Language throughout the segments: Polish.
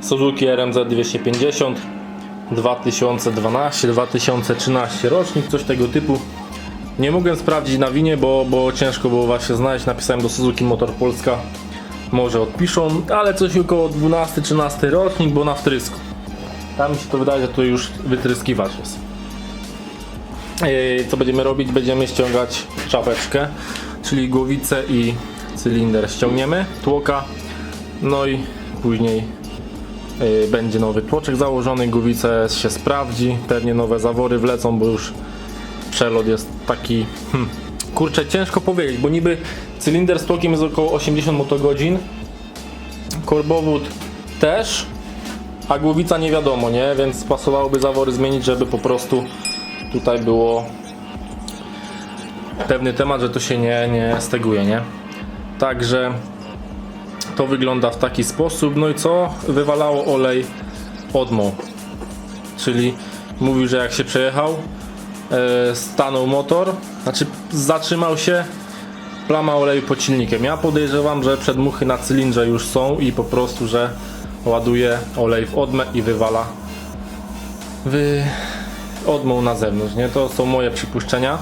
Suzuki RMZ 250 2012-2013 rocznik, coś tego typu. Nie mogłem sprawdzić na winie, bo, bo ciężko było właśnie znaleźć. Napisałem do Suzuki Motor Polska, może odpiszą, ale coś około 12-13 rocznik, bo na wtrysku. Tam mi się to wydaje, że to już wytryskiwacz jest. Co będziemy robić? Będziemy ściągać czapeczkę, czyli głowicę i cylinder ściągniemy, tłoka, no i później będzie nowy tłoczek założony, głowica się sprawdzi, pewnie nowe zawory wlecą, bo już przelot jest taki, hmm, kurczę, ciężko powiedzieć, bo niby cylinder z tłokiem jest około 80 motogodzin, korbowód też, a głowica nie wiadomo, nie? Więc pasowałoby zawory zmienić, żeby po prostu tutaj było pewny temat, że to się nie, nie steguje, nie? Także to wygląda w taki sposób. No i co? Wywalało olej odmą. Czyli mówił, że jak się przejechał, e, stanął motor, znaczy zatrzymał się, plama oleju pod silnikiem. Ja podejrzewam, że przedmuchy na cylindrze już są i po prostu, że ładuje olej w odmę i wywala wy... odmą na zewnątrz, nie? To są moje przypuszczenia,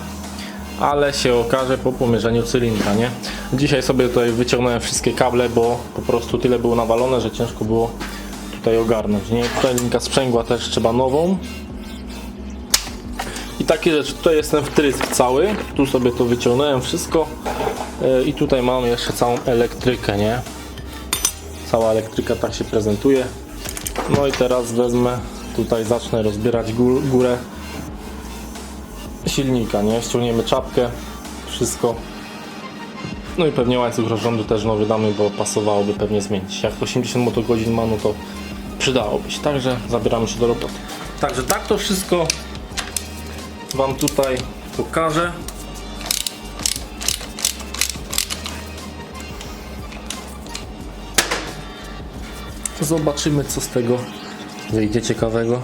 ale się okaże po pomierzeniu cylindra, nie? Dzisiaj sobie tutaj wyciągnąłem wszystkie kable, bo po prostu tyle było nawalone, że ciężko było tutaj ogarnąć, nie? Tutaj linka sprzęgła też trzeba nową. I takie rzeczy, tutaj jest ten wtrysk cały, tu sobie to wyciągnąłem wszystko Yy, i tutaj mam jeszcze całą elektrykę, nie? Cała elektryka tak się prezentuje. No i teraz wezmę, tutaj zacznę rozbierać gór, górę silnika, nie? Ściągniemy czapkę, wszystko. No i pewnie łańcuch rozrządu też nowy damy, bo pasowałoby pewnie zmienić. Jak 80 motogodzin ma, no to przydałoby się. Także zabieramy się do roboty. Także tak to wszystko Wam tutaj pokażę. Zobaczymy co z tego wyjdzie ciekawego.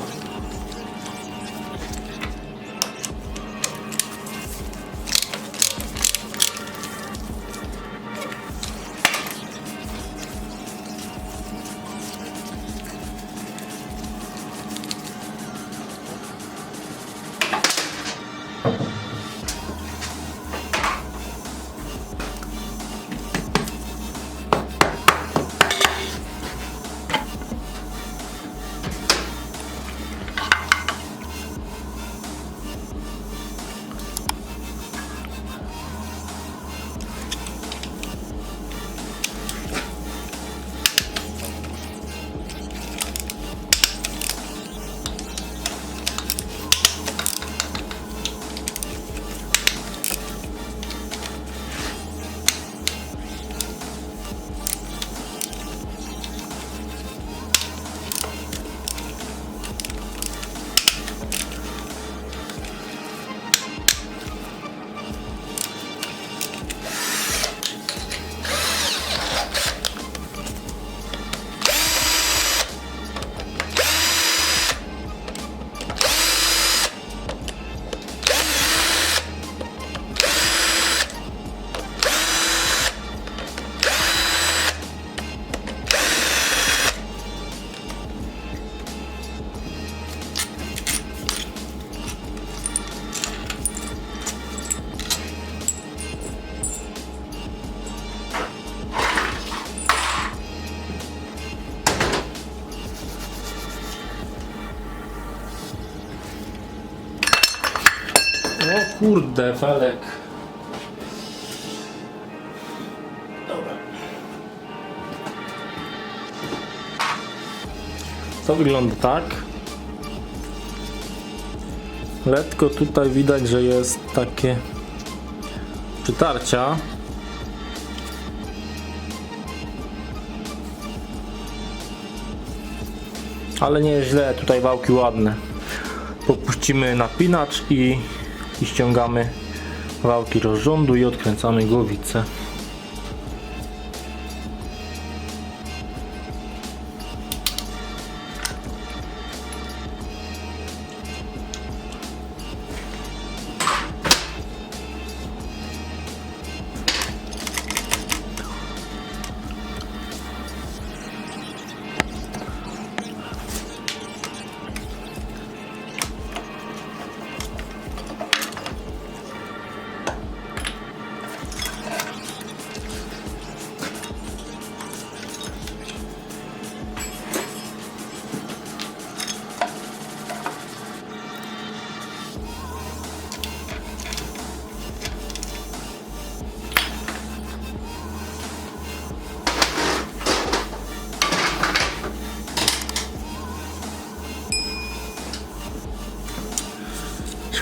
Kurde, felek. Dobra. To wygląda tak. Letko tutaj widać, że jest takie przytarcia. Ale nie jest źle, tutaj wałki ładne. Popuścimy napinacz i i ściągamy wałki rozrządu i odkręcamy głowicę.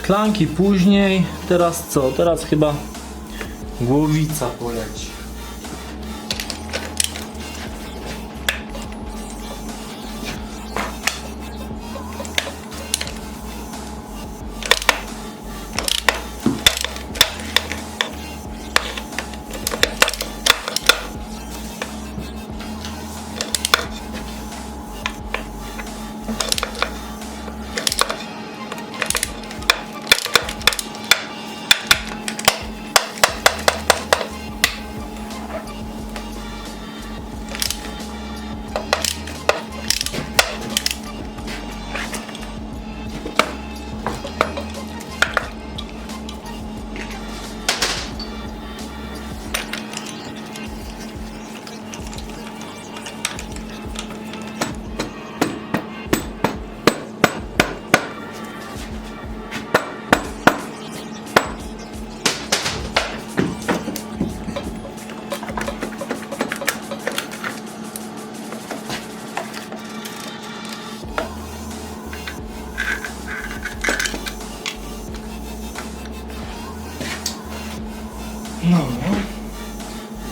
Szklanki później. Teraz co? Teraz chyba głowica poleci.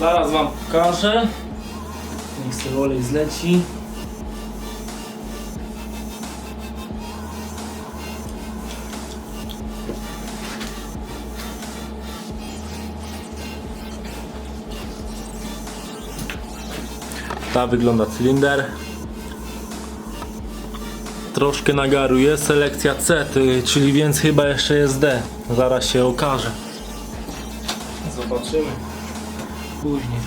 Zaraz wam pokażę. Niech sobie olej zleci. Ta wygląda cylinder. Troszkę nagaru jest selekcja C, czyli więc chyba jeszcze jest D. Zaraz się okaże. Zobaczymy później.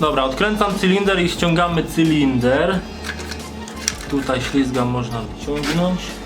Dobra, odkręcam cylinder i ściągamy cylinder. Tutaj ślizgam można wyciągnąć.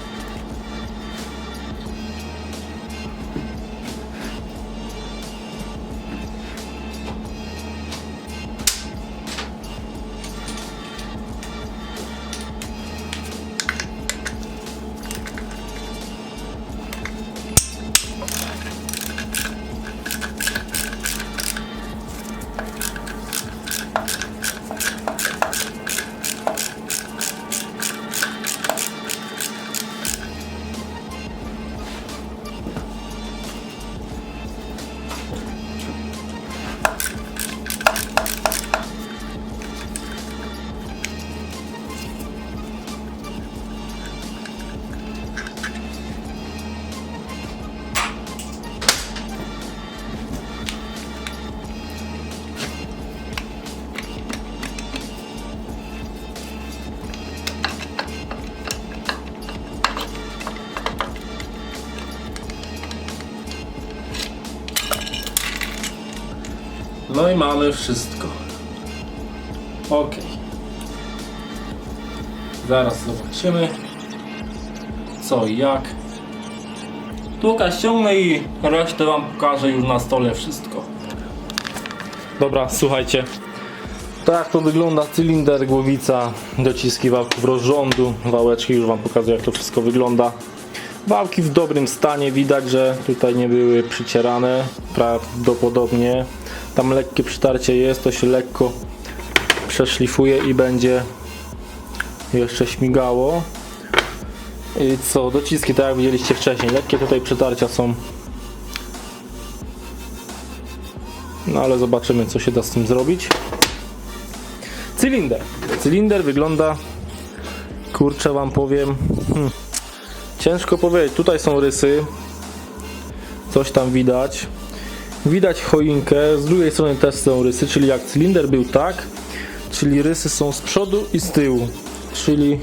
No i mamy wszystko. Ok. Zaraz zobaczymy co i jak. Tłuka ściągnę i resztę wam pokażę już na stole wszystko. Dobra, słuchajcie. Tak to wygląda cylinder, głowica, dociski wałków rozrządu, wałeczki, już wam pokazuję jak to wszystko wygląda. Wałki w dobrym stanie, widać, że tutaj nie były przycierane, prawdopodobnie. Tam lekkie przytarcie jest, to się lekko przeszlifuje i będzie jeszcze śmigało. I co, dociski tak jak widzieliście wcześniej, lekkie tutaj przytarcia są. No ale zobaczymy co się da z tym zrobić. Cylinder. Cylinder wygląda, kurczę wam powiem, hmm, ciężko powiedzieć. Tutaj są rysy, coś tam widać. Widać choinkę, z drugiej strony też są rysy, czyli jak cylinder był tak, czyli rysy są z przodu i z tyłu, czyli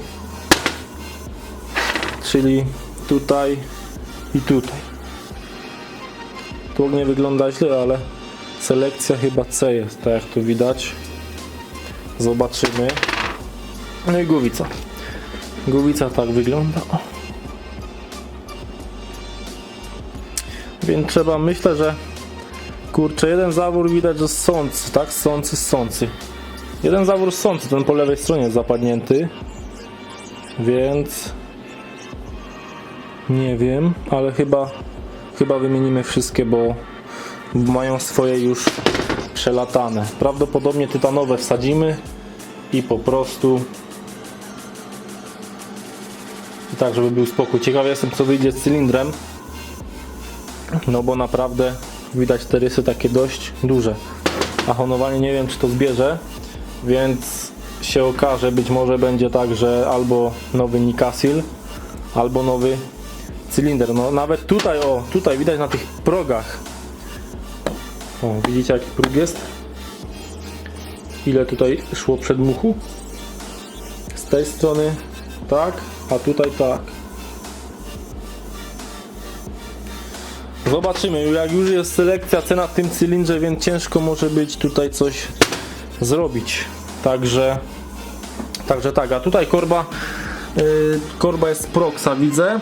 czyli tutaj i tutaj. Tu nie wygląda źle, ale selekcja chyba C jest, tak jak tu widać. Zobaczymy. No i głowica. Głowica tak wygląda. Więc trzeba, myślę, że kurczę, jeden zawór widać, że sący, tak? Sący, sący. Jeden zawór sący, ten po lewej stronie jest zapadnięty. Więc Nie wiem, ale chyba, chyba wymienimy wszystkie, bo mają swoje już przelatane. Prawdopodobnie tytanowe wsadzimy i po prostu i tak, żeby był spokój. Ciekawy jestem, co wyjdzie z cylindrem. No bo naprawdę widać te rysy takie dość duże. A honowanie nie wiem, czy to zbierze, więc się okaże, być może będzie tak, że albo nowy Nikasil, albo nowy cylinder. No nawet tutaj, o, tutaj widać na tych progach. O, widzicie jaki próg jest? Ile tutaj szło przedmuchu? Z tej strony tak, a tutaj tak. Zobaczymy, jak już jest selekcja cena w tym cylindrze, więc ciężko może być tutaj coś zrobić. Także, także tak, a tutaj korba, yy, korba jest Proxa widzę.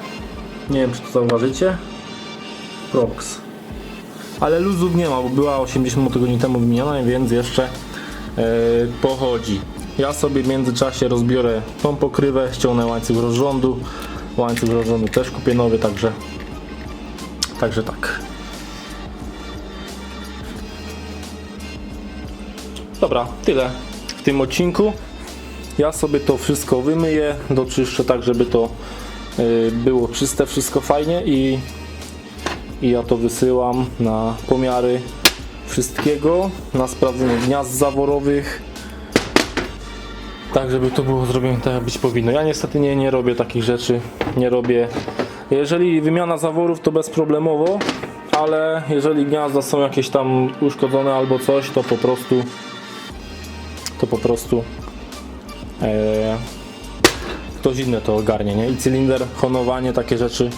Nie wiem czy to zauważycie. Prox. Ale luzów nie ma, bo była 80 tygodni temu wymieniona, więc jeszcze yy, pochodzi. Ja sobie w międzyczasie rozbiorę tą pokrywę, ściągnę łańcuch rozrządu. Łańcuch rozrządu też kupię nowy, także Także tak. Dobra, tyle w tym odcinku. Ja sobie to wszystko wymyję, doczyszczę tak, żeby to y, było czyste, wszystko fajnie i, i ja to wysyłam na pomiary wszystkiego, na sprawdzenie gniazd zaworowych, tak żeby to było zrobione tak jak być powinno. Ja niestety nie, nie robię takich rzeczy, nie robię jeżeli wymiana zaworów to bezproblemowo, ale jeżeli gniazda są jakieś tam uszkodzone albo coś, to po prostu to po prostu e, ktoś inny to ogarnie, nie? I cylinder, honowanie, takie rzeczy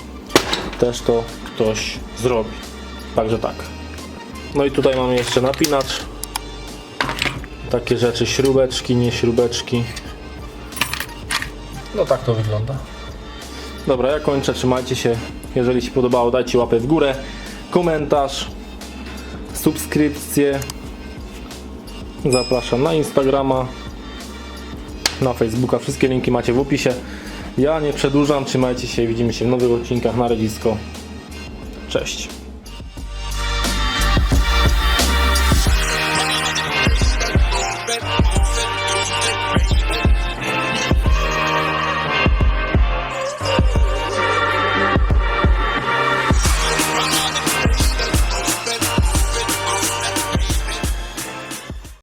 też to ktoś zrobi. Także tak. No i tutaj mamy jeszcze napinacz. Takie rzeczy, śrubeczki, nie śrubeczki. No tak to wygląda. Dobra, ja kończę. Trzymajcie się. Jeżeli się podobało, dajcie łapę w górę, komentarz, subskrypcję. Zapraszam na Instagrama, na Facebooka. Wszystkie linki macie w opisie. Ja nie przedłużam. Trzymajcie się. Widzimy się w nowych odcinkach na Redzisko. Cześć.